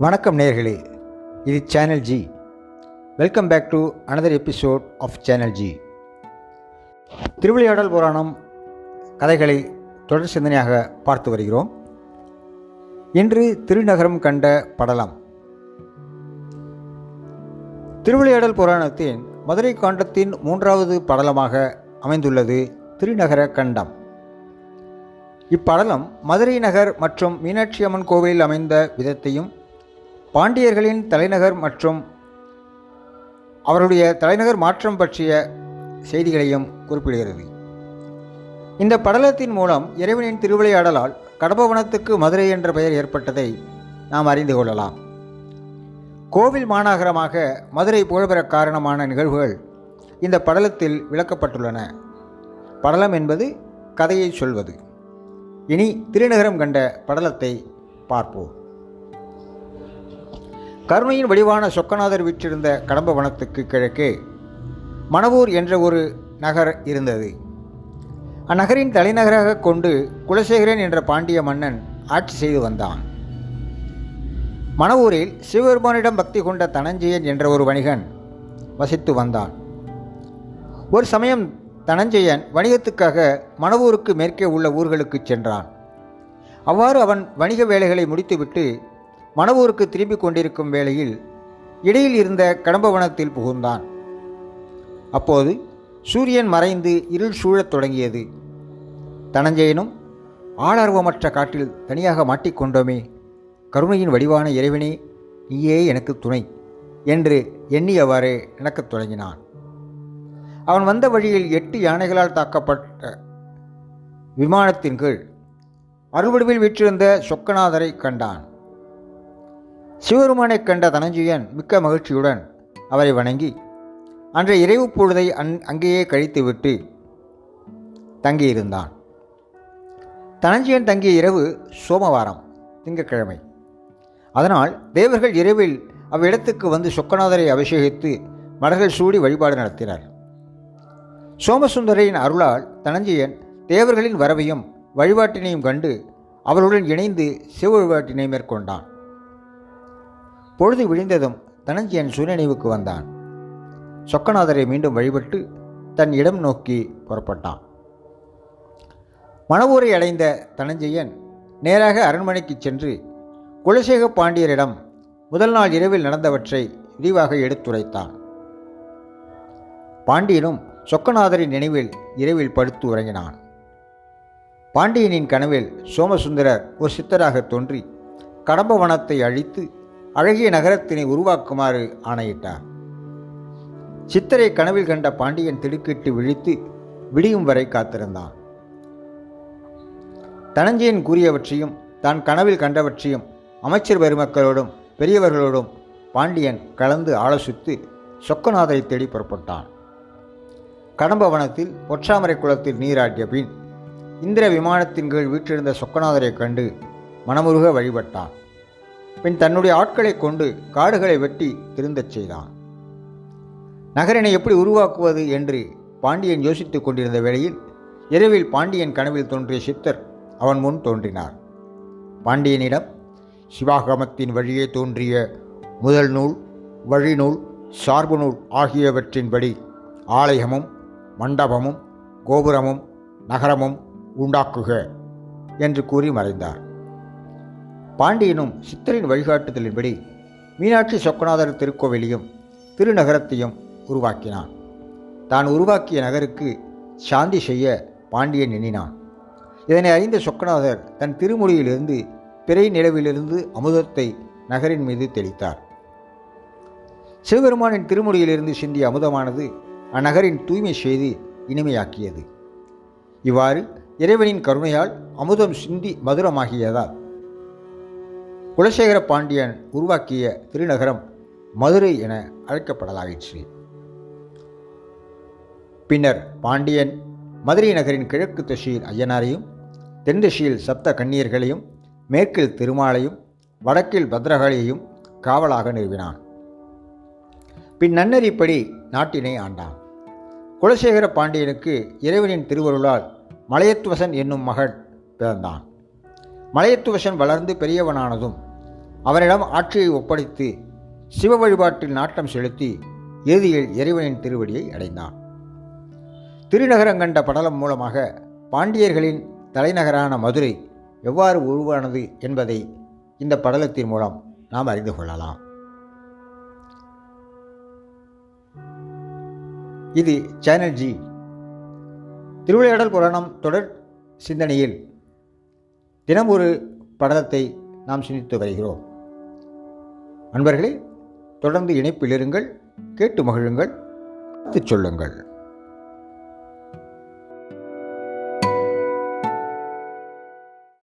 வணக்கம் நேர்களே இது channel G welcome back to another episode of channel G Thiruvilaiyadal Puranam கதைகளை தொடர் சிந்தனையாக பார்த்து வருகிறோம். இன்று திருநகரம் கண்ட படலம். திருவிளையாடல் புராணத்தின் மதுரை காண்டத்தின் மூன்றாவது படலமாக அமைந்துள்ளது திருநகர கண்டம். இப்படலம் மதுரை நகர் மற்றும் மீனாட்சி அம்மன் கோவிலில் அமைந்த விதத்தையும் பாண்டியர்களின் தலைநகர் மற்றும் அவருடைய தலைநகர் மாற்றம் பற்றிய செய்திகளையும் குறிப்பிடுகிறது. இந்த படலத்தின் மூலம் இறைவனின் திருவிளையாடலால் கடம்பவனத்துக்கு மதுரை என்ற பெயர் ஏற்பட்டதை நாம் அறிந்து கொள்ளலாம். கோவில் மாநகரமாக மதுரை புகழ்பெற காரணமான நிகழ்வுகள் இந்த படலத்தில் விளக்கப்பட்டுள்ளன. படலம் என்பது கதையை சொல்வது. இனி திருநகரம் கண்ட படலத்தை பார்ப்போம். கருணையின் வடிவான சொக்கநாதர் வீற்றிருந்த கடம்ப வனத்துக்கு கிழக்கே மணவூர் என்ற ஒரு நகர் இருந்தது. அந்நகரின் தலைநகராக கொண்டு குலசேகரன் என்ற பாண்டிய மன்னன் ஆட்சி செய்து வந்தான். மணவூரில் சிவபெருமானிடம் பக்தி கொண்ட தனஞ்சயன் என்ற ஒரு வணிகன் வசித்து வந்தான். ஒரு சமயம் தனஞ்சயன் வணிகத்துக்காக மணவூருக்கு மேற்கே உள்ள ஊர்களுக்கு சென்றான். அவ்வாறு அவன் வணிக வேலைகளை முடித்துவிட்டு மணவூருக்கு திரும்பிக் கொண்டிருக்கும் வேளையில் இடையில் இருந்த கடம்பவனத்தில் புகுந்தான். அப்போது சூரியன் மறைந்து இருள் சூழத் தொடங்கியது. தனஞ்சயனும் ஆளார்வமற்ற காட்டில் தனியாக மாட்டிக்கொண்டோமே கருணையின் வடிவான இறைவனே நீயே எனக்கு துணை என்று எண்ணியவாறே நடக்கத் தொடங்கினான். அவன் வந்த வழியில் எட்டு யானைகளால் தாக்கப்பட்ட விமானத்தின் கீழ் அறுவடுவில் வீற்றிருந்த சொக்கநாதரை கண்டான். சிவருமானைக் கண்ட தனஞ்சயன் மிக்க மகிழ்ச்சியுடன் அவரை வணங்கி அன்றைய இறைவு பொழுதை அன் அங்கேயே கழித்துவிட்டு தங்கியிருந்தான். தனஞ்சயன் தங்கிய இரவு சோமவாரம் திங்கட்கிழமை. அதனால் தேவர்கள் இரவில் அவ்விடத்துக்கு வந்து சொக்கநாதரை அபிஷேகித்து மலர்கள் சூடி வழிபாடு நடத்தினார். சோமசுந்தரின் அருளால் தனஞ்சயன் தேவர்களின் வரவையும் வழிபாட்டினையும் கண்டு அவர்களுடன் இணைந்து சிவ வழிபாட்டினை மேற்கொண்டான். பொழுது விழிந்ததும் தனஞ்சயன் சுயநினைவுக்கு வந்தான். சொக்கநாதரை மீண்டும் வழிபட்டு தன் இடம் நோக்கி புறப்பட்டான். மணவூரை அடைந்த தனஞ்சயன் நேராக அரண்மனைக்கு சென்று குலசேக பாண்டியரிடம் முதல் நாள் இரவில் நடந்தவற்றை விரிவாக எடுத்துரைத்தான். பாண்டியனும் சொக்கநாதரின் நினைவில் இரவில் படுத்து உறங்கினான். பாண்டியனின் கனவில் சோமசுந்தரர் ஒரு சித்தராக தோன்றி கடம்ப வனத்தை அழித்து அழகிய நகரத்தினை உருவாக்குமாறு ஆணையிட்டார். சித்தரை கனவில் கண்ட பாண்டியன் திடுக்கிட்டு விழித்து விடியும் வரை காத்திருந்தான். தனஞ்சயன் கூறியவற்றையும் தான் கனவில் கண்டவற்றையும் அமைச்சர் பெருமக்களோடும் பெரியவர்களோடும் பாண்டியன் கலந்து ஆலோசித்து சொக்கநாதரை தேடி புறப்பட்டான். கடம்பவனத்தில் பொற்றாமரை குளத்தில் நீராட்டிய பின் இந்திர விமானத்தின் கீழ் வீற்றிருந்த சொக்கநாதரைக் கண்டு மனமுருக வழிபட்டான். பின் தன்னுடைய ஆட்களை கொண்டு காடுகளை வெட்டி திருந்தச் செய்தான். நகரினை எப்படி உருவாக்குவது என்று பாண்டியன் யோசித்துக் கொண்டிருந்த வேளையில் இரவில் பாண்டியன் கனவில் தோன்றிய சித்தர் அவன் முன் தோன்றினார். பாண்டியனிடம் சிவாகமத்தின் வழியே தோன்றிய முதல் நூல் வழிநூல் சார்பு நூல் ஆகியவற்றின்படி ஆலயமும் மண்டபமும் கோபுரமும் நகரமும் உண்டாக்குக என்று கூறி மறைந்தார். பாண்டியனும் சித்தரின் வழிகாட்டுதலின்படி மீனாட்சி சொக்கநாதர் திருக்கோவிலையும் திருநகரத்தையும் உருவாக்கினான். தான் உருவாக்கிய நகருக்கு சாந்தி செய்ய பாண்டியன் எண்ணினான். இதனை அறிந்த சொக்கநாதர் தன் திருமுடியிலிருந்து பிறை நிலவிலிருந்து அமுதத்தை நகரின் மீது தெளித்தார். சிவபெருமானின் திருமுடியிலிருந்து சிந்திய அமுதமானது அந்நகரின் தூய்மை செய்து இனிமையாக்கியது. இவ்வாறு இறைவனின் கருணையால் அமுதம் சிந்தி மதுரமாகியதால் குலசேகர பாண்டியன் உருவாக்கிய திருநகரம் மதுரை என அழைக்கப்படலாயிற்று பின்னர் பாண்டியன் மதுரை நகரின் கிழக்கு திசையில் ஐயனாரையும் தென் திசையில் சப்த கன்னியர்களையும் மேற்கில் திருமாலையும் வடக்கில் பத்ரகாளியையும் காவலாக நிறுவினான். பின் நன்னறிப்படி நாட்டினை ஆண்டான். குலசேகர பாண்டியனுக்கு இறைவனின் திருவருளால் மலையத்துவசன் என்னும் மகன் பிறந்தான். மலையத்துவசன் வளர்ந்து பெரியவனானதும் அவனிடம் ஆட்சியை ஒப்படைத்து சிவ வழிபாட்டில் நாட்டம் செலுத்தி இறுதியில் இறைவனின் திருவடியை அடைந்தான். திருநகரம் கண்ட படலம் மூலமாக பாண்டியர்களின் தலைநகரான மதுரை எவ்வாறு உருவானது என்பதை இந்த படலத்தின் மூலம் நாம் அறிந்து கொள்ளலாம். இது சேனல் ஜி திருவிளையாடல் புராணம் தொடர் சிந்தனையில் தினம் ஒரு படலத்தை நாம் சிந்தித்து வருகிறோம். அன்பர்களே தொடர்ந்து இணைப்பில் இருங்கள் கேட்டு மகிழுங்கள் சொல்லுங்கள்.